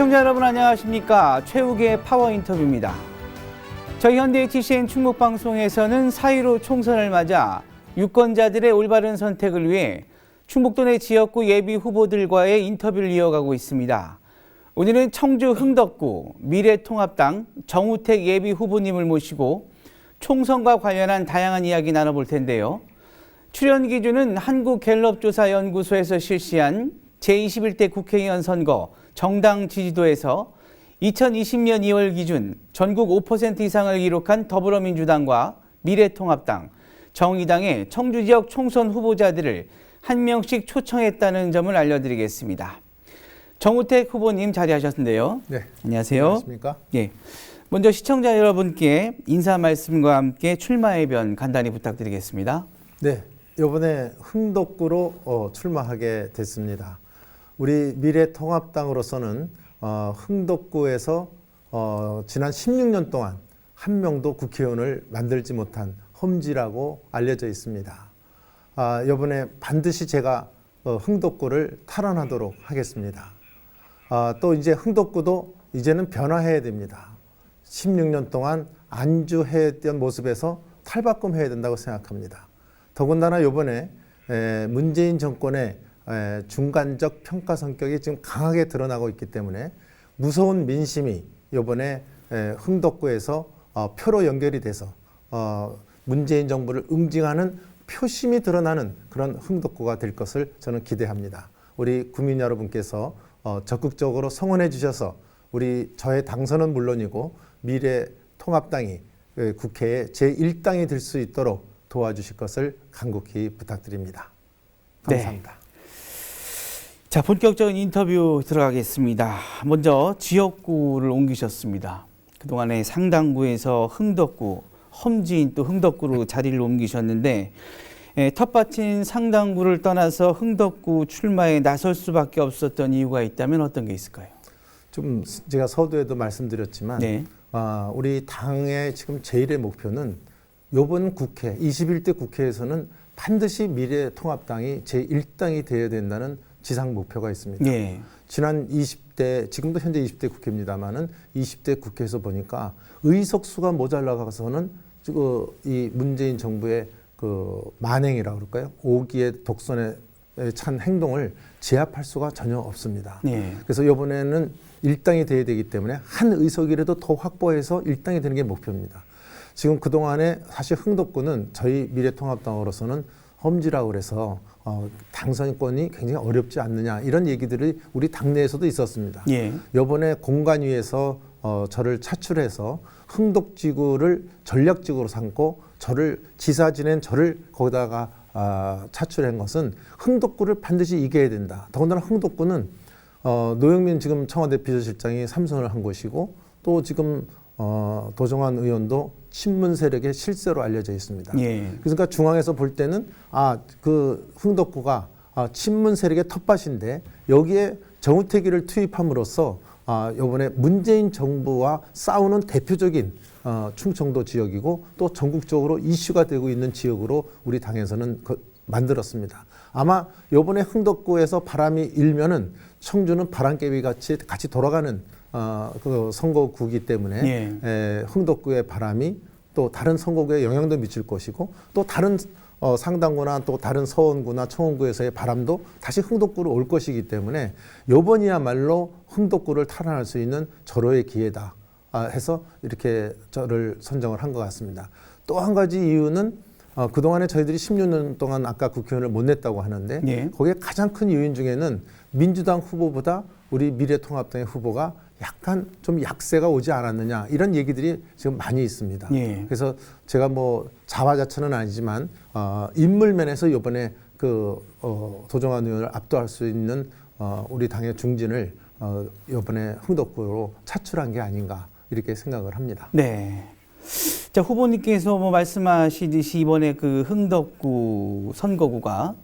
시청자 여러분 안녕하십니까 최욱의 파워 인터뷰입니다. 저희 현대 HCN 충북 방송에서는 4.15 총선을 맞아 유권자들의 올바른 선택을 위해 충북도 내 지역구 예비 후보들과의 인터뷰를 이어가고 있습니다. 오늘은 청주 흥덕구 미래통합당 정우택 예비 후보님을 모시고 총선과 관련한 다양한 이야기 나눠볼 텐데요. 출연 기준은 한국갤럽조사연구소에서 실시한 제21대 국회의원 선거 정당 지지도에서 2020년 2월 기준 전국 5% 이상을 기록한 더불어민주당과 미래통합당, 정의당의 청주 지역 총선 후보자들을 한 명씩 초청했다는 점을 알려드리겠습니다. 정우택 후보님 자리하셨는데요. 네. 안녕하세요. 안녕하십니까? 예. 먼저 시청자 여러분께 인사 말씀과 함께 출마의 변 간단히 부탁드리겠습니다. 네. 이번에 흥덕구로 어, 출마하게 됐습니다. 우리 미래통합당으로서는 어, 흥덕구에서 어, 지난 16년 동안 한 명도 국회의원을 만들지 못한 험지라고 알려져 있습니다. 아, 이번에 반드시 제가 어, 흥덕구를 탈환하도록 하겠습니다. 아, 또 이제 흥덕구도 이제는 변화해야 됩니다. 16년 동안 안주했던 모습에서 탈바꿈해야 된다고 생각합니다. 더군다나 이번에 에, 문재인 정권의 에, 중간적 평가 성격이 지금 강하게 드러나고 있기 때문에 무서운 민심이 이번에 에, 흥덕구에서 어, 표로 연결이 돼서 어, 문재인 정부를 응징하는 표심이 드러나는 그런 흥덕구가 될 것을 저는 기대합니다. 우리 국민 여러분께서 어, 적극적으로 성원해 주셔서 우리 저의 당선은 물론이고 미래 통합당이 그 국회의 제1당이 될 수 있도록 도와주실 것을 간곡히 부탁드립니다. 네. 감사합니다. 자, 본격적인 인터뷰 들어가겠습니다. 먼저 지역구를 옮기셨습니다. 그동안에 상당구에서 흥덕구, 험지인 또 흥덕구로 자리를 옮기셨는데 에, 텃밭인 상당구를 떠나서 흥덕구 출마에 나설 수밖에 없었던 이유가 있다면 어떤 게 있을까요? 좀 제가 서두에도 말씀드렸지만 네. 아, 우리 당의 지금 제일의 목표는 이번 국회 21대 국회에서는 반드시 미래 통합당이 제1당이 되어야 된다는 지상 목표가 있습니다. 예. 지난 20대 지금도 현재 20대 국회입니다만은 20대 국회에서 보니까 의석수가 모자라가서는 지금 이 문재인 정부의 그 만행이라고 그럴까요? 오기의 독선에 찬 행동을 제압할 수가 전혀 없습니다. 예. 그래서 이번에는 일당이 돼야 되기 때문에 한 의석이라도 더 확보해서 일당이 되는 게 목표입니다. 지금 그동안에 사실 흥덕구는 저희 미래통합당으로서는 험지라고 그래서 어, 당선권이 굉장히 어렵지 않느냐 이런 얘기들이 우리 당내에서도 있었습니다. 예. 요번에 공관위에서 어, 저를 차출해서 흥덕지구를 전략지구로 삼고 저를 지사 지낸 저를 거기다가 아, 차출한 것은 흥덕구를 반드시 이겨야 된다. 더군다나 흥덕구는 어, 노영민 지금 청와대 비서실장이 삼선을 한 곳이고 또 지금 어, 도정환 의원도 친문 세력의 실세로 알려져 있습니다. 예. 그러니까 중앙에서 볼 때는 아 그 흥덕구가 아, 친문 세력의 텃밭인데 여기에 정우택이를 투입함으로써 아 이번에 문재인 정부와 싸우는 대표적인 어, 충청도 지역이고 또 전국적으로 이슈가 되고 있는 지역으로 우리 당에서는 그, 만들었습니다. 아마 이번에 흥덕구에서 바람이 일면은 청주는 바람개비 같이 같이 돌아가는 어, 그 선거구기 때문에 예. 에, 흥덕구의 바람이 또 다른 선거구에 영향도 미칠 것이고 또 다른 어, 상당구나 또 다른 서원구나 청원구에서의 바람도 다시 흥덕구로 올 것이기 때문에 요번이야말로 흥덕구를 탈환할 수 있는 절호의 기회다 아, 해서 이렇게 저를 선정을 한 것 같습니다. 또 한 가지 이유는 어, 그동안에 저희들이 16년 동안 아까 국회의원을 못 냈다고 하는데 예. 거기에 가장 큰 요인 중에는 민주당 후보보다 우리 미래통합당의 후보가 약간 좀 약세가 오지 않았느냐 이런 얘기들이 지금 많이 있습니다. 예. 그래서 제가 뭐 자화자찬은 아니지만 어, 인물 면에서 이번에 그 어, 도정환 의원을 압도할 수 있는 어, 우리 당의 중진을 어, 이번에 흥덕구로 차출한 게 아닌가 이렇게 생각을 합니다. 네. 자, 후보님께서 뭐 말씀하시듯이 이번에 그 흥덕구 선거구가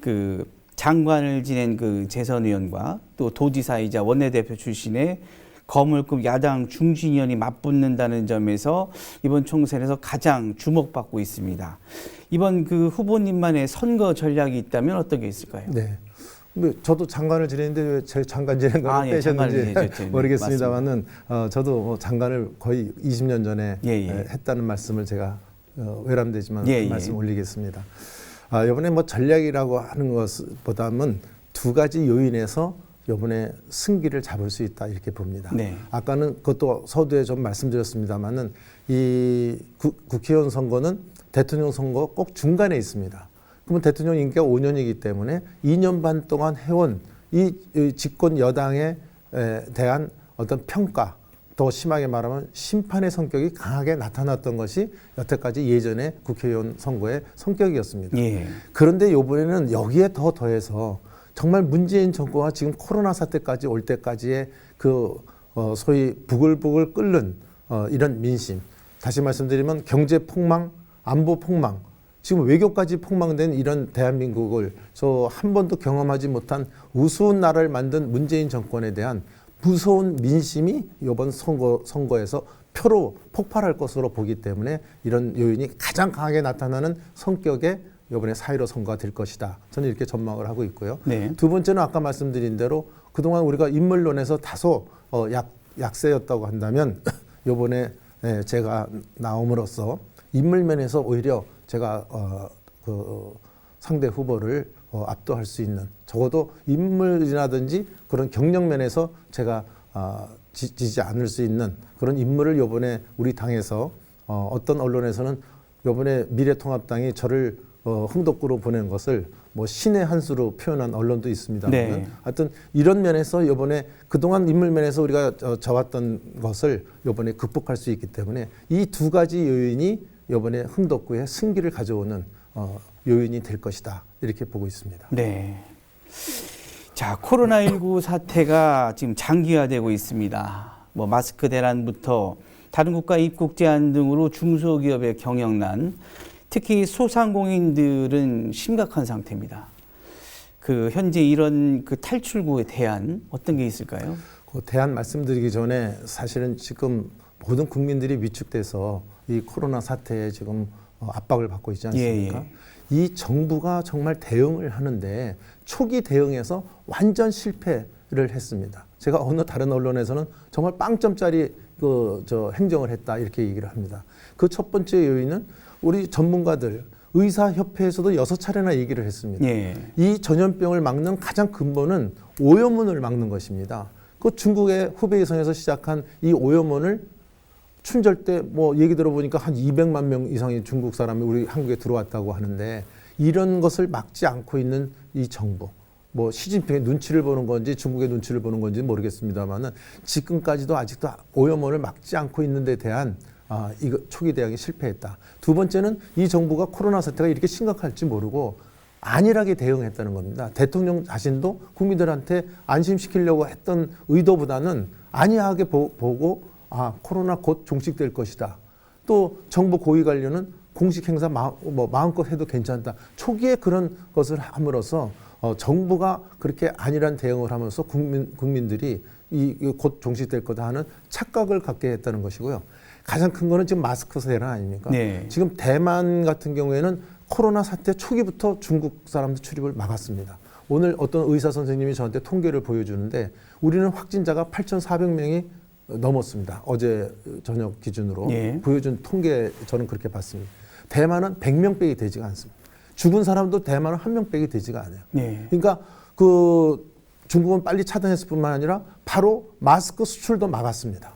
그 장관을 지낸 그 재선 의원과 또 도지사이자 원내대표 출신의 거물급 야당 중진위원이 맞붙는다는 점에서 이번 총선에서 가장 주목받고 있습니다. 이번 그 후보님만의 선거 전략이 있다면 어떤 게 있을까요? 네. 뭐 저도 장관을 지냈는데 왜 제 장관 지낸 걸 아, 예, 빼셨는지. 네, 모르겠습니다만은 어, 저도 뭐 장관을 거의 20년 전에 예, 예. 에, 했다는 말씀을 제가 어, 외람되지만 예, 예. 말씀 올리겠습니다. 아, 이번에 뭐 전략이라고 하는 것보다는 두 가지 요인에서 이번에 승기를 잡을 수 있다 이렇게 봅니다. 네. 아까는 그것도 서두에 좀 말씀드렸습니다만은 이 구- 국회의원 선거는 대통령 선거 꼭 중간에 있습니다. 그러면 대통령 임기가 5년이기 때문에 2년 반 동안 해온 이, 이 집권 여당에 에 대한 어떤 평가 더 심하게 말하면 심판의 성격이 강하게 나타났던 것이 여태까지 예전의 국회의원 선거의 성격이었습니다. 예. 그런데 이번에는 여기에 더 더해서 정말 문재인 정부가 지금 코로나 사태까지 올 때까지의 그 어, 소위 부글부글 끓는 어, 이런 민심 다시 말씀드리면 경제 폭망, 안보 폭망, 지금 외교까지 폭망된 이런 대한민국을 저 한 번도 경험하지 못한 우스운 나라를 만든 문재인 정권에 대한 무서운 민심이 이번 선거 선거에서 표로 폭발할 것으로 보기 때문에 이런 요인이 가장 강하게 나타나는 성격의 이번에 사이로 선거가 될 것이다. 저는 이렇게 전망을 하고 있고요. 네. 두 번째는 아까 말씀드린 대로 그동안 우리가 인물론에서 다소 어, 약, 약세였다고 한다면 이번에 예, 제가 나옴으로써 인물면에서 오히려 제가 어, 그 상대 후보를 어, 압도할 수 있는 적어도 인물이라든지 그런 경력 면에서 제가 아, 지, 지지 않을 수 있는 그런 인물을 이번에 우리 당에서 어, 어떤 언론에서는 이번에 미래통합당이 저를 어, 흥덕구로 보낸 것을 뭐 신의 한 수로 표현한 언론도 있습니다. 네. 하여튼 이런 면에서 이번에 그동안 인물 면에서 우리가 어, 져왔던 것을 이번에 극복할 수 있기 때문에 이 두 가지 요인이 이번에 흥덕구의 승기를 가져오는 어, 요인이 될 것이다 이렇게 보고 있습니다. 네. 자, 코로나19 사태가 지금 장기화되고 있습니다. 뭐 마스크 대란부터 다른 국가 입국 제한 등으로 중소기업의 경영난, 특히 소상공인들은 심각한 상태입니다. 그 현재 이런 그 탈출구에 대한 어떤 게 있을까요? 그 대안 말씀드리기 전에 사실은 지금 모든 국민들이 위축돼서 이 코로나 사태에 지금 어, 압박을 받고 있지 않습니까? 예, 이 정부가 정말 대응을 하는데 초기 대응에서 완전 실패를 했습니다. 제가 어느 다른 언론에서는 정말 빵점짜리 그 저 행정을 했다 이렇게 얘기를 합니다. 그 첫 번째 요인은 우리 전문가들 의사협회에서도 여섯 차례나 얘기를 했습니다. 예. 이 전염병을 막는 가장 근본은 오염원을 막는 것입니다. 그 중국의 후베이성에서 시작한 이 오염원을 춘절 때 뭐 얘기 들어보니까 한 200만 명 이상의 중국 사람이 우리 한국에 들어왔다고 하는데 이런 것을 막지 않고 있는 이 정부 뭐 시진핑의 눈치를 보는 건지 중국의 눈치를 보는 건지 모르겠습니다만은 지금까지도 아직도 오염원을 막지 않고 있는 데 대한 아, 이거 초기 대응이 실패했다. 두 번째는 이 정부가 코로나 사태가 이렇게 심각할지 모르고 안일하게 대응했다는 겁니다. 대통령 자신도 국민들한테 안심시키려고 했던 의도보다는 안이하게 보, 보고 아 코로나 곧 종식될 것이다. 또 정부 고위 관료는 공식 행사 마, 뭐 마음껏 해도 괜찮다. 초기에 그런 것을 함으로써 어, 정부가 그렇게 안일한 대응을 하면서 국민 국민들이 이 곧 종식될 거다 하는 착각을 갖게 했다는 것이고요. 가장 큰 거는 지금 마스크 대란 아닙니까? 네. 지금 대만 같은 경우에는 코로나 사태 초기부터 중국 사람들 출입을 막았습니다. 오늘 어떤 의사 선생님이 저한테 통계를 보여주는데 우리는 확진자가 8,400명이 넘었습니다. 어제 저녁 기준으로 예. 보여준 통계 저는 그렇게 봤습니다. 대만은 100명 빼기 되지가 않습니다. 죽은 사람도 대만은 한 명 빼기 되지가 않아요. 네. 그러니까 그 중국은 빨리 차단했을 뿐만 아니라 바로 마스크 수출도 막았습니다.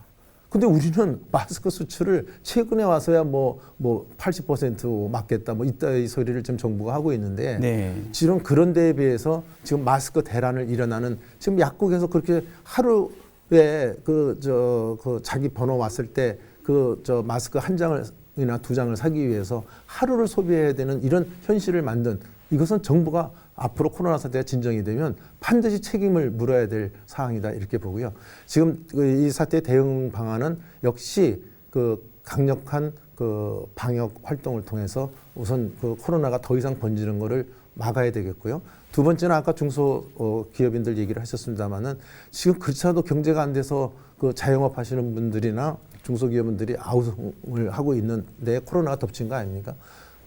근데 우리는 마스크 수출을 최근에 와서야 뭐, 뭐 80% 막겠다, 뭐 이따의 소리를 지금 정부가 하고 있는데 네. 지금 그런 데에 비해서 지금 마스크 대란을 일어나는 지금 약국에서 그렇게 하루 에 그, 저, 그 자기 번호 왔을 때 그 저 마스크 한 장을 이나 두 장을 사기 위해서 하루를 소비해야 되는 이런 현실을 만든 이것은 정부가 앞으로 코로나 사태가 진정이 되면 반드시 책임을 물어야 될 사항이다 이렇게 보고요. 지금 그이 사태 대응 방안은 역시 그 강력한 그 방역 활동을 통해서 우선 그 코로나가 더 이상 번지는 것을 막아야 되겠고요. 두 번째는 아까 중소 어, 기업인들 얘기를 하셨습니다만은 지금 그렇지않아도 경제가 안 돼서 그 자영업 하시는 분들이나 중소기업인들이 아우성을 하고 있는데 코로나가 덮친 거 아닙니까?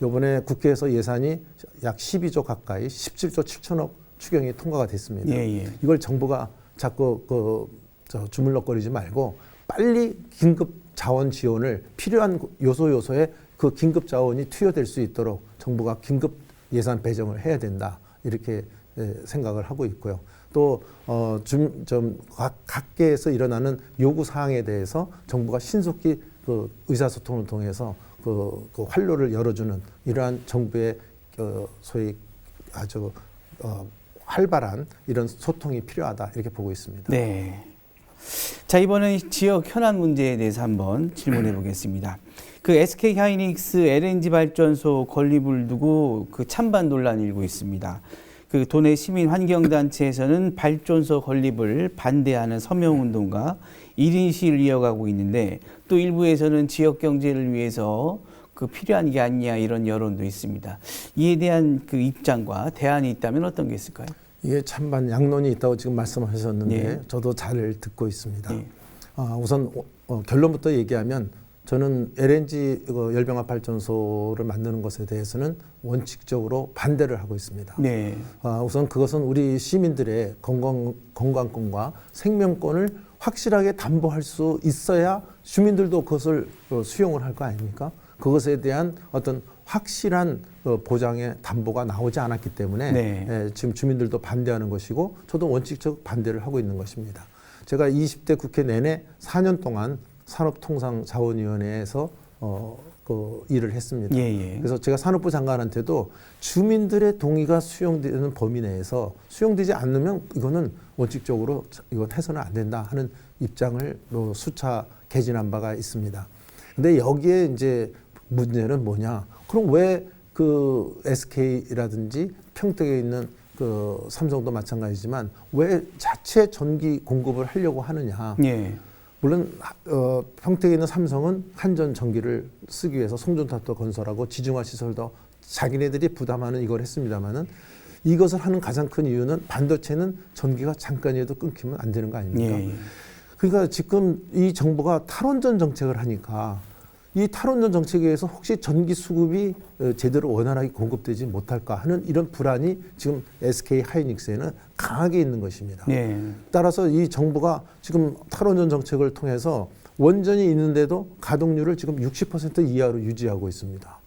요번에 국회에서 예산이 약 12조 가까이 17조 7천억 추경이 통과가 됐습니다. 예, 예. 이걸 정부가 자꾸 그, 저 주물럭거리지 말고 빨리 긴급 자원 지원을 필요한 요소 요소에 그 긴급 자원이 투여될 수 있도록 정부가 긴급 예산 배정을 해야 된다 이렇게 예, 생각을 하고 있고요. 또어좀좀 각계에서 일어나는 요구 사항에 대해서 정부가 신속히 그 의사소통을 통해서 그, 그 활로를 열어주는 이러한 정부의 어, 소위 아주 어, 활발한 이런 소통이 필요하다 이렇게 보고 있습니다. 네. 자, 이번은 지역 현안 문제에 대해서 한번 질문해 보겠습니다. 그 SK 하이닉스 LNG 발전소 건립을 두고 그 찬반 논란이 일고 있습니다. 그 도내 시민 환경 단체에서는 발전소 건립을 반대하는 서명 운동과 1인 시위를 이어가고 있는데 또 일부에서는 지역 경제를 위해서 그 필요한 게 아니냐 이런 여론도 있습니다. 이에 대한 그 입장과 대안이 있다면 어떤 게 있을까요? 이게 찬반 양론이 있다고 지금 말씀하셨는데 예. 저도 잘 듣고 있습니다. 예. 아, 우선 어, 결론부터 얘기하면 저는 LNG 그 열병합 발전소를 만드는 것에 대해서는 원칙적으로 반대를 하고 있습니다. 네. 아, 우선 그것은 우리 시민들의 건강, 건강권과 생명권을 확실하게 담보할 수 있어야 주민들도 그것을 어, 수용을 할 거 아닙니까? 그것에 대한 어떤 확실한 어, 보장의 담보가 나오지 않았기 때문에 네. 예, 지금 주민들도 반대하는 것이고 저도 원칙적 반대를 하고 있는 것입니다. 제가 20대 국회 내내 4년 동안 산업통상자원위원회에서 어, 그 일을 했습니다. 예, 예. 그래서 제가 산업부 장관한테도 주민들의 동의가 수용되는 범위 내에서 수용되지 않으면 이거는 원칙적으로 이건 해서는 안 된다 하는 입장을 뭐 수차 개진한 바가 있습니다. 근데 여기에 이제 문제는 뭐냐? 그럼 왜 그 SK라든지 평택에 있는 그 삼성도 마찬가지지만 왜 자체 전기 공급을 하려고 하느냐? 예. 물론 어, 평택에 있는 삼성은 한전 전기를 쓰기 위해서 송전탑도 건설하고 지중화 시설도 자기네들이 부담하는 이걸 했습니다마는 이것을 하는 가장 큰 이유는 반도체는 전기가 잠깐이라도 끊기면 안 되는 거 아닙니까? 예. 예. 그러니까 지금 이 정부가 탈원전 정책을 하니까 이 탈원전 정책에 의해서 혹시 전기 수급이 어, 제대로 원활하게 공급되지 못할까 하는 이런 불안이 지금 SK 하이닉스에는 강하게 있는 것입니다. 예. 따라서 이 정부가 지금 탈원전 정책을 통해서 원전이 있는데도 가동률을 지금 60% 이하로 유지하고 있습니다.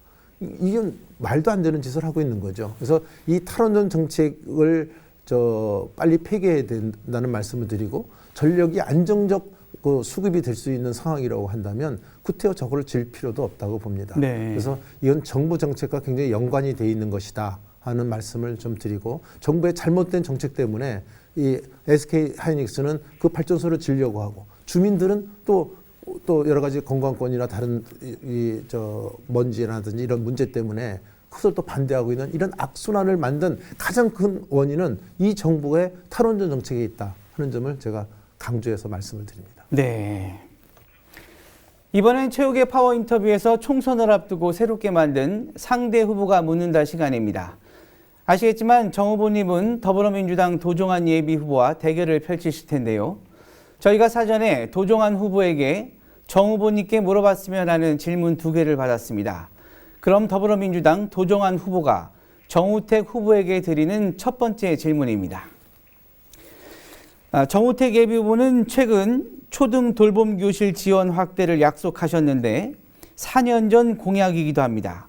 이- 이건 말도 안 되는 짓을 하고 있는 거죠. 그래서 이 탈원전 정책을 저 빨리 폐기해야 된다는 말씀을 드리고 전력이 안정적 그 수급이 될 수 있는 상황이라고 한다면 구태여 저거를 질 필요도 없다고 봅니다. 네. 그래서 이건 정부 정책과 굉장히 연관이 돼 있는 것이다 하는 말씀을 좀 드리고 정부의 잘못된 정책 때문에 이 SK 하이닉스는 그 발전소를 지려고 하고 주민들은 또또 여러 가지 건강권이나 다른 이 저 먼지라든지 이런 문제 때문에 그것을 또 반대하고 있는 이런 악순환을 만든 가장 큰 원인은 이 정부의 탈원전 정책에 있다 하는 점을 제가 강조해서 말씀을 드립니다. 네. 이번엔 최욱의 파워 인터뷰에서 총선을 앞두고 새롭게 만든 상대 후보가 묻는다 시간입니다. 아시겠지만 정 후보님은 더불어민주당 도종환 예비 후보와 대결을 펼치실 텐데요. 저희가 사전에 도종환 후보에게 정 후보님께 물어봤으면 하는 질문 두 개를 받았습니다. 그럼 더불어민주당 도종환 후보가 정우택 후보에게 드리는 첫 번째 질문입니다. 아, 정우택 예비 후보는 최근 초등 돌봄 교실 지원 확대를 약속하셨는데 4년 전 공약이기도 합니다.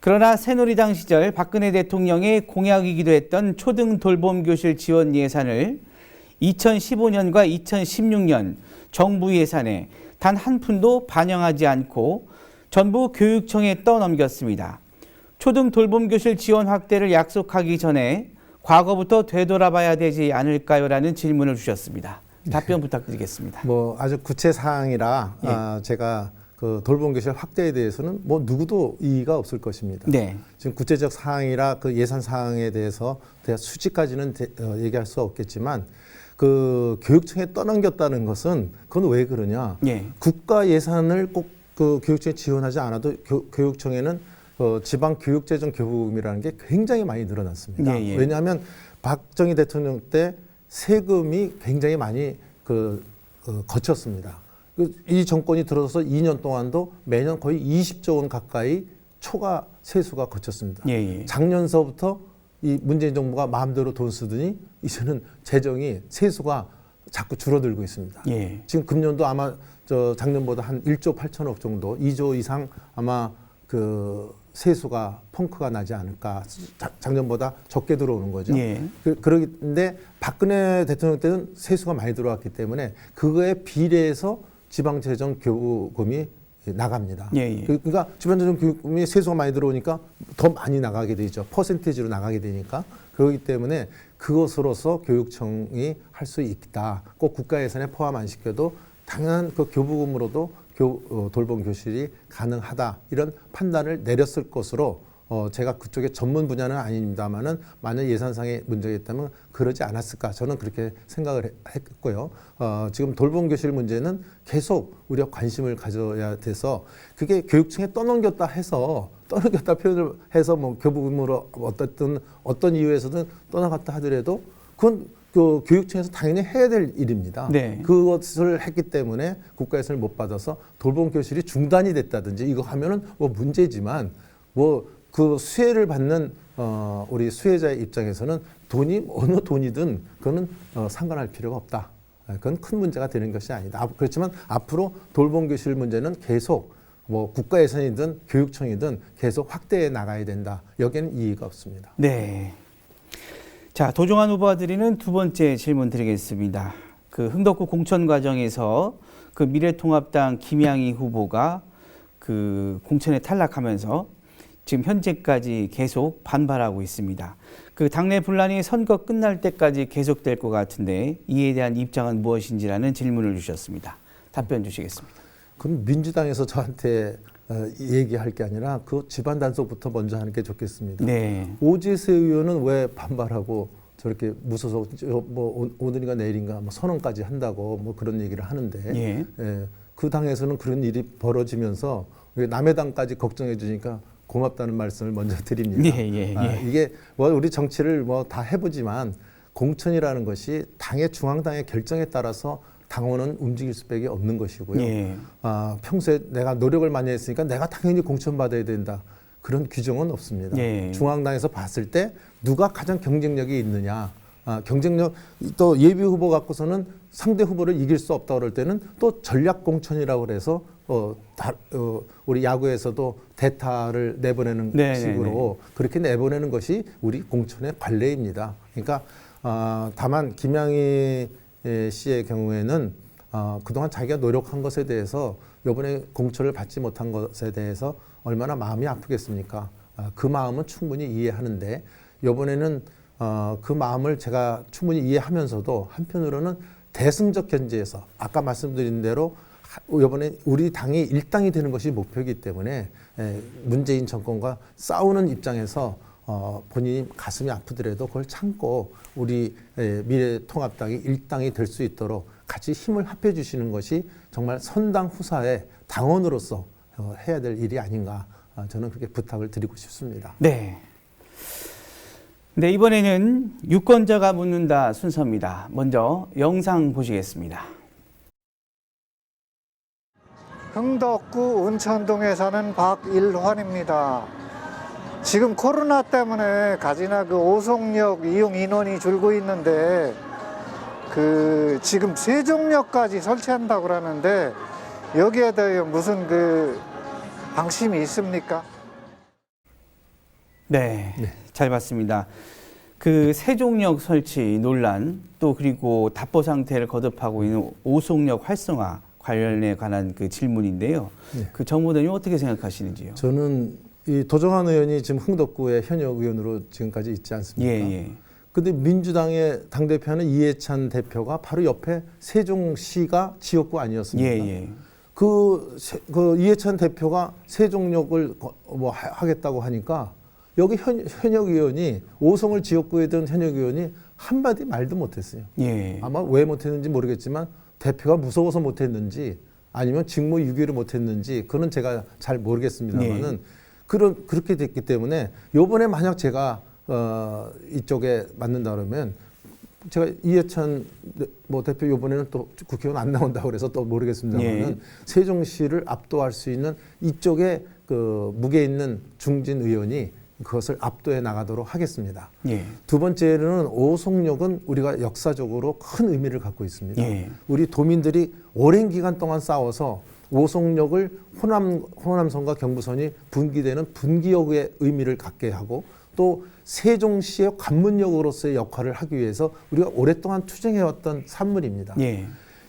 그러나 새누리당 시절 박근혜 대통령의 공약이기도 했던 초등 돌봄 교실 지원 예산을 2015년과 2016년 정부 예산에 단 한 푼도 반영하지 않고 전부 교육청에 떠넘겼습니다. 초등 돌봄 교실 지원 확대를 약속하기 전에 과거부터 되돌아봐야 되지 않을까요? 라는 질문을 주셨습니다. 답변 부탁드리겠습니다. 뭐 아주 구체 사항이라 예. 아, 제가 그 돌봄 교실 확대에 대해서는 뭐 누구도 이의가 없을 것입니다. 네. 지금 구체적 사항이라 그 예산 사항에 대해서 대한 수치까지는 대- 어, 얘기할 수 없겠지만 그 교육청에 떠넘겼다는 것은 그건 왜 그러냐? 예. 국가 예산을 꼭 그 교육청에 지원하지 않아도 교, 교육청에는 어, 지방 교육재정 교부금이라는 게 굉장히 많이 늘어났습니다. 예, 예. 왜냐하면 박정희 대통령 때 세금이 굉장히 많이 그 어, 거쳤습니다. 그이 정권이 들어서 2년 동안도 매년 거의 20조 원 가까이 초과 세수가 거쳤습니다. 예, 예. 작년서부터 이 문재인 정부가 마음대로 돈 쓰더니 이제는 재정이 세수가 자꾸 줄어들고 있습니다. 예. 지금 금년도 아마 저 작년보다 한 1조 8천억 정도, 2조 이상 아마 그 세수가 펑크가 나지 않을까. 자- 작년보다 적게 들어오는 거죠. 예. 그, 그러긴데 박근혜 대통령 때는 세수가 많이 들어왔기 때문에 그거에 비례해서 지방재정 교부금이 나갑니다. 예, 예. 그- 그러니까 지방재정 교부금이 세수가 많이 들어오니까 더 많이 나가게 되죠. 퍼센테이지로 나가게 되니까. 그렇기 때문에 그것으로서 교육청이 할 수 있다. 꼭 국가 예산에 포함 안 시켜도 당연한 그 교부금으로도 교, 어, 돌봄 교실이 가능하다. 이런 판단을 내렸을 것으로 어, 제가 그쪽에 전문 분야는 아닙니다만은 만약 예산상의 문제가 있다면 그러지 않았을까 저는 그렇게 생각을 해- 했고요. 어, 지금 돌봄 교실 문제는 계속 우리가 관심을 가져야 돼서 그게 교육청에 떠넘겼다 해서 떠넘겼다 표현을 해서 뭐 교부금으로 어떻든 어떤 이유에서든 떠나갔다 하더라도 그건 그 교육청에서 당연히 해야 될 일입니다. 네. 그것을 했기 때문에 국가 예산을 못 받아서 돌봄 교실이 중단이 됐다든지 이거 하면은 뭐 문제지만 뭐 그 수혜를 받는 어 우리 수혜자의 입장에서는 돈이 어느 돈이든 그거는 어 상관할 필요가 없다. 그건 큰 문제가 되는 것이 아니다. 앞- 그렇지만 앞으로 돌봄 교실 문제는 계속 뭐 국가 예산이든 교육청이든 계속 확대해 나가야 된다. 여기에는 이의가 없습니다. 네. 자, 도종환 후보가 드리는 두 번째 질문 드리겠습니다. 그 흥덕구 공천 과정에서 그 미래통합당 김양희 후보가 그 공천에 탈락하면서 지금 현재까지 계속 반발하고 있습니다. 그 당내 분란이 선거 끝날 때까지 계속될 것 같은데 이에 대한 입장은 무엇인지라는 질문을 주셨습니다. 답변 주시겠습니다. 그럼 민주당에서 저한테 어, 얘기할 게 아니라 그 집안 단속부터 먼저 하는 게 좋겠습니다. 네. 오지세 의원은 왜 반발하고 저렇게 저뭐 오- 오늘인가 내일인가 뭐 선언까지 한다고 뭐 그런 얘기를 하는데 예. 예, 그 당에서는 그런 일이 벌어지면서 왜 남의 당까지 걱정해 주니까 고맙다는 말씀을 먼저 드립니다. 예, 예, 아, 예. 이게 뭐 우리 정치를 뭐 다 해보지만 공천이라는 것이 당의 중앙당의 결정에 따라서 당원은 움직일 수밖에 없는 것이고요. 예. 아, 평소에 내가 노력을 많이 했으니까 내가 당연히 공천받아야 된다. 그런 규정은 없습니다. 예. 중앙당에서 봤을 때 누가 가장 경쟁력이 있느냐. 아, 경쟁력 또 예비 후보 갖고서는 상대 후보를 이길 수 없다 그럴 때는 또 전략 공천이라고 그래서 어, 다, 어, 우리 야구에서도 대타를 내보내는 네, 네, 식으로 그렇게 내보내는 것이 우리 공천의 관례입니다. 그러니까 아, 다만 김양희 예, 씨의 경우에는 어, 그동안 자기가 노력한 것에 대해서 이번에 공천을 받지 못한 것에 대해서 얼마나 마음이 아프겠습니까? 아, 그 마음은 충분히 이해하는데 이번에는 어, 그 마음을 제가 충분히 이해하면서도 한편으로는 대승적 견제에서 아까 말씀드린 대로 이번에 우리 당이 일당이 되는 것이 목표이기 때문에 에, 문재인 정권과 싸우는 입장에서 어, 본인이 가슴이 아프더라도 그걸 참고 우리 에, 미래통합당이 일당이 될 수 있도록 같이 힘을 합해 주시는 것이 정말 선당 후사의 당원으로서 어, 해야 될 일이 아닌가 아, 저는 그렇게 부탁을 드리고 싶습니다. 네. 네, 이번에는 유권자가 묻는다 순서입니다. 먼저 영상 보시겠습니다. 흥덕구 은천동에 사는 박일환입니다. 지금 코로나 때문에 가지나 그 오송역 이용 인원이 줄고 있는데 그 지금 세종역까지 설치한다고 그러는데 여기에 대해 무슨 그 방침이 있습니까? 네, 잘 봤습니다. 그 세종역 설치 논란 또 그리고 답보 상태를 거듭하고 있는 오송역 활성화 관련에 관한 그 질문인데요. 네. 그 정보대님 어떻게 생각하시는지요? 저는 이 도정환 의원이 지금 흥덕구의 현역 의원으로 지금까지 있지 않습니까? 예, 예. 근데 민주당의 당대표는 이해찬 대표가 바로 옆에 세종시가 지역구 아니었습니까? 예, 예. 그, 세- 그 이해찬 대표가 세종역을 거- 뭐 하- 하겠다고 하니까 여기 현, 현역 의원이 오송을 지역구에 든 현역 의원이 한마디 말도 못했어요. 예. 아마 왜 못했는지 모르겠지만 대표가 무서워서 못했는지 아니면 직무 유기를 못했는지 그건 제가 잘 모르겠습니다만은 네. 그런 그렇게 됐기 때문에 요번에 만약 제가 어 이쪽에 맞는다 그러면 제가 이해찬 뭐 대표 요번에는 또 국회의원 안 나온다고 그래서 또 모르겠습니다만은 예. 세종시를 압도할 수 있는 이쪽에 그 무게 있는 중진 의원이 그것을 압도해 나가도록 하겠습니다. 예. 두 번째는 오송역은 우리가 역사적으로 큰 의미를 갖고 있습니다. 예. 우리 도민들이 오랜 기간 동안 싸워서 오송역을 호남 호남선과 경부선이 분기되는 분기역의 의미를 갖게 하고 또 세종시의 관문역으로서의 역할을 하기 위해서 우리가 오랫동안 투쟁해왔던 산물입니다. 예.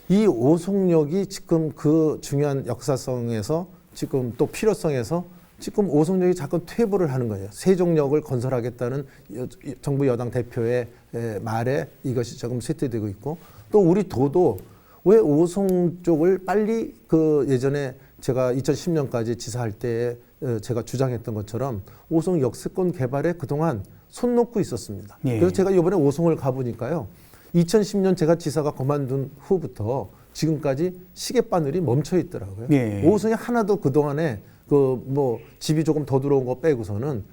이 오송역이 지금 그 중요한 역사성에서 지금 또 필요성에서 지금 오송역이 자꾸 퇴보를 하는 거예요. 세종역을 건설하겠다는 여- 정부 여당 대표의 에, 말에 이것이 조금 쇠퇴되고 있고 또 우리 도도 왜 오송 쪽을 빨리 그 예전에 제가 2010년까지 지사할 때 에, 제가 주장했던 것처럼 오송 역세권 개발에 그동안 손 놓고 있었습니다. 예. 그래서 제가 이번에 오송을 가보니까요. 2010년 제가 지사가 그만둔 후부터 지금까지 시계바늘이 멈춰 있더라고요. 예. 오송이 하나도 그동안에 그 뭐 집이 조금 더 들어온 거 빼고서는 지-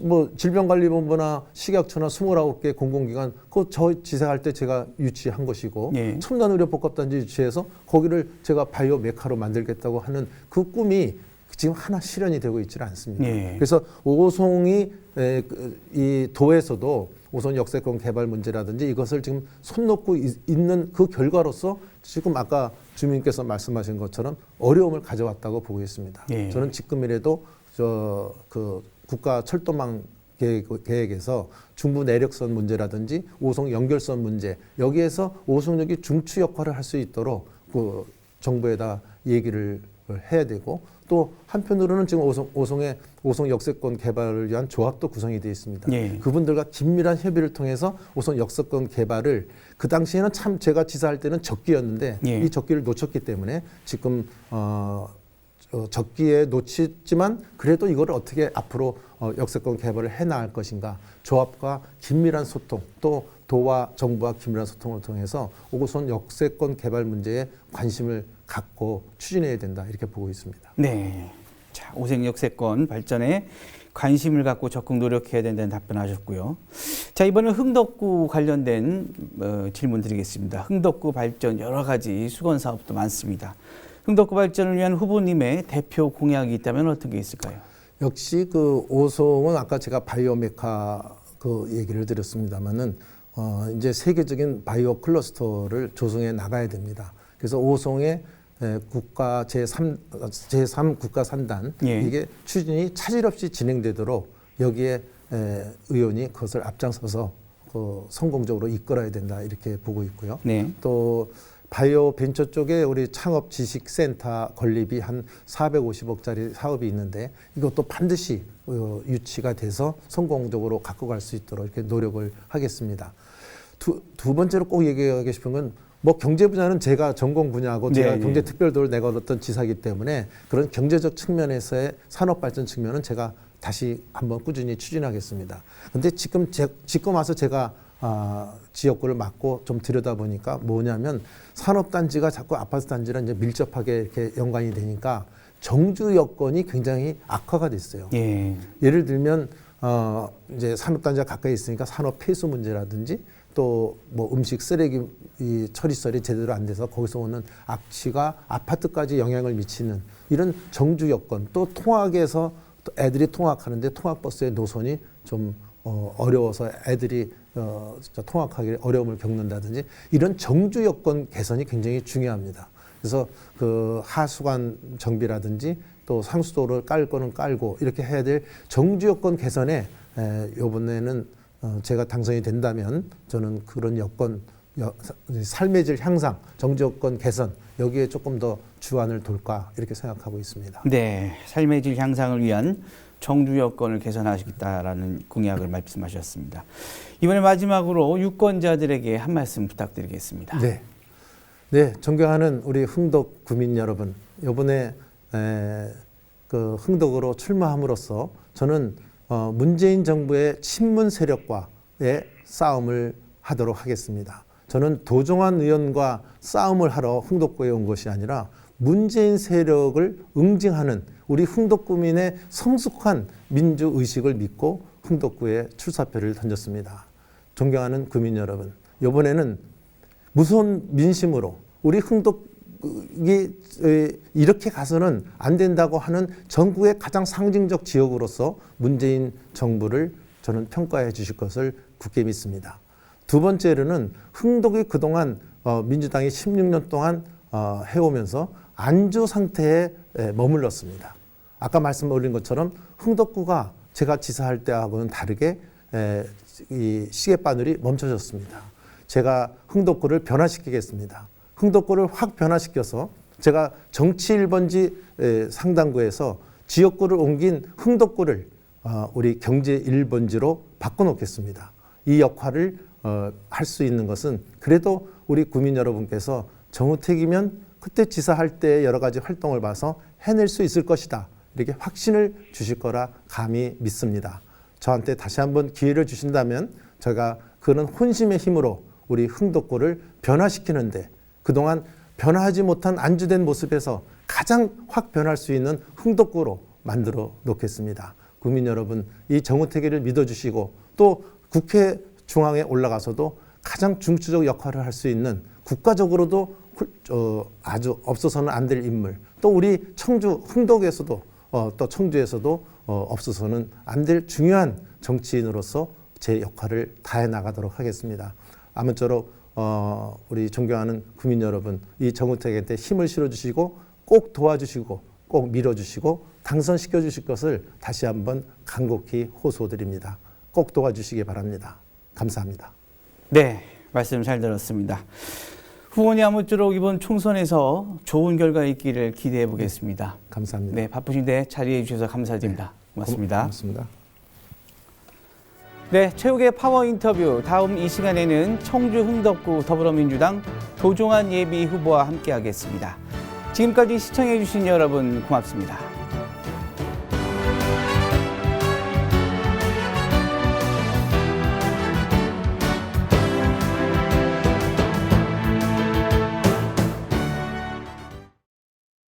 뭐 질병관리본부나 식약처나 29개 공공기관 그거 저 지사할 때 제가 유치한 것이고 예. 첨단 의료 복합단지 유치해서 거기를 제가 바이오 메카로 만들겠다고 하는 그 꿈이 지금 하나 실현이 되고 있지는 않습니다. 예. 그래서 오송이 에, 그, 이 도에서도 오송 역세권 개발 문제라든지 이것을 지금 손 놓고 있- 있는 그 결과로서 지금 아까 주민께서 말씀하신 것처럼 어려움을 가져왔다고 보고 있습니다. 예. 저는 지금이라도 저그 국가 철도망 계획, 계획 에서 중부 내력선 문제라든지 오송 연결선 문제 여기에서 오송역이 중추 역할을 할 수 있도록 그 정부에다 얘기를 해야 되고 또 한편으로는 지금 오송, 오송의 오송 역세권 개발을 위한 조합도 구성이 되어 있습니다. 예. 그분들과 긴밀한 협의를 통해서 오송 역세권 개발을 그 당시에는 참 제가 지사할 때는 적기였는데 예. 이 적기를 놓쳤기 때문에 지금 어, 어, 적기에 놓치지만 그래도 이걸 어떻게 앞으로 어, 역세권 개발을 해 나갈 것인가 조합과 긴밀한 소통 또 도와 정부와 긴밀한 소통을 통해서 오고선 역세권 개발 문제에 관심을 갖고 추진해야 된다 이렇게 보고 있습니다. 네. 자, 오색 역세권 발전에 관심을 갖고 적극 노력해야 된다는 답변하셨고요. 자, 이번엔 흥덕구 관련된 어, 질문 드리겠습니다. 흥덕구 발전 여러 가지 수건 사업도 많습니다. 흥덕구 발전을 위한 후보님의 대표 공약이 있다면 어떤 게 있을까요? 역시 그 오송은 아까 제가 바이오메카 그 얘기를 드렸습니다만은 어 이제 세계적인 바이오 클러스터를 조성해 나가야 됩니다. 그래서 오송의 에, 국가 제3 제3 국가 산단 예. 이게 추진이 차질 없이 진행되도록 여기에 에, 의원이 그것을 앞장서서 그 성공적으로 이끌어야 된다 이렇게 보고 있고요. 네. 또 바이오 벤처 쪽에 우리 창업 지식 센터 건립이 한 450억짜리 사업이 있는데 이것도 반드시 어, 유치가 돼서 성공적으로 갖고 갈 수 있도록 이렇게 노력을 하겠습니다. 두, 두 번째로 꼭 얘기하고 싶은 건뭐 경제 분야는 제가 전공 분야고 네, 제가 예. 경제 특별도를 내걸었던 지사기 때문에 그런 경제적 측면에서의 산업 발전 측면은 제가 다시 한번 꾸준히 추진하겠습니다. 근데 지금 제, 지금 와서 제가 아, 지역구를 맡고 좀 들여다 보니까 뭐냐면 산업 단지가 자꾸 아파트 단지랑 이제 밀접하게 이렇게 연관이 되니까 정주 여건이 굉장히 악화가 됐어요. 예. 예를 들면 어 이제 산업 단지가 가까이 있으니까 산업 폐수 문제라든지 또 뭐 음식 쓰레기 이 처리설이 제대로 안 돼서 거기서 오는 악취가 아파트까지 영향을 미치는 이런 정주 여건 또 통학에서 또 애들이 통학하는데 통학버스의 노선이 좀 어, 어려워서 애들이 어, 통학하기 어려움을 겪는다든지 이런 정주 여건 개선이 굉장히 중요합니다. 그래서 그 하수관 정비라든지 또 상수도를 깔 거는 깔고 이렇게 해야 될 정주 여건 개선에 에, 이번에는 어, 제가 당선이 된다면 저는 그런 여건 여, 사- 삶의 질 향상, 정주 여건 개선 여기에 조금 더 주안을 둘까 이렇게 생각하고 있습니다. 네. 삶의 질 향상을 위한 정주 여건을 개선하시겠다라는 공약을 말씀하셨습니다. 이번에 마지막으로 유권자들에게 한 말씀 부탁드리겠습니다. 네. 네, 존경하는 우리 흥덕 구민 여러분, 이번에 에, 그 흥덕으로 출마함으로써 저는 어, 문재인 정부의 친문 세력과의 싸움을 하도록 하겠습니다. 저는 도종환 의원과 싸움을 하러 흥덕구에 온 것이 아니라 문재인 세력을 응징하는 우리 흥덕구민의 성숙한 민주 의식을 믿고 흥덕구에 출사표를 던졌습니다. 존경하는 구민 여러분, 이번에는 무서운 민심으로 우리 흥덕 흥덕이 에, 이렇게 가서는 안 된다고 하는 전국의 가장 상징적 지역으로서 문재인 정부를 저는 평가해 주실 것을 굳게 믿습니다. 두 번째로는 흥덕이 그동안 어, 민주당이 16년 동안 어, 해오면서 안주 상태에 에, 머물렀습니다. 아까 말씀 올린 것처럼 흥덕구가 제가 지사할 때하고는 다르게 에, 이 시계 바늘이 멈춰졌습니다. 제가 흥덕구를 변화시키겠습니다. 흥덕구를 확 변화시켜서 제가 정치 1번지 에, 상당구에서 지역구를 옮긴 흥덕구를 어, 우리 경제 1번지로 바꿔놓겠습니다. 이 역할을 어, 할수 있는 것은 그래도 우리 국민 여러분께서 정우택이면 그때 지사할 때 여러 가지 활동을 봐서 해낼 수 있을 것이다. 이렇게 확신을 주실 거라 감히 믿습니다. 저한테 다시 한번 기회를 주신다면 제가 그런 혼심의 힘으로 우리 흥덕구를 변화시키는데 그동안 변화하지 못한 안주된 모습에서 가장 확 변할 수 있는 흥덕구로 만들어 놓겠습니다. 국민 여러분, 이 정우택이를 믿어주시고 또 국회 중앙에 올라가서도 가장 중추적 역할을 할 수 있는 국가적으로도 훌- 어, 아주 없어서는 안 될 인물 또 우리 청주 흥덕에서도 어, 또 청주에서도 어, 없어서는 안 될 중요한 정치인으로서 제 역할을 다해 나가도록 하겠습니다. 아무쪼록 어, 우리 존경하는 국민 여러분 이 정우택한테 힘을 실어주시고 꼭 도와주시고 꼭 밀어주시고 당선시켜 주실 것을 다시 한번 간곡히 호소드립니다. 꼭 도와주시기 바랍니다. 감사합니다. 네, 말씀 잘 들었습니다. 후원이 아무쪼록 이번 총선에서 좋은 결과 있기를 기대해 보겠습니다. 감사합니다. 네, 바쁘신데 자리해 주셔서 감사드립니다. 고맙습니다. 고맙습니다. 네, 최욱의 파워 인터뷰. 다음 이 시간에는 청주 흥덕구 더불어민주당 도종환 예비 후보와 함께하겠습니다. 지금까지 시청해 주신 여러분 고맙습니다.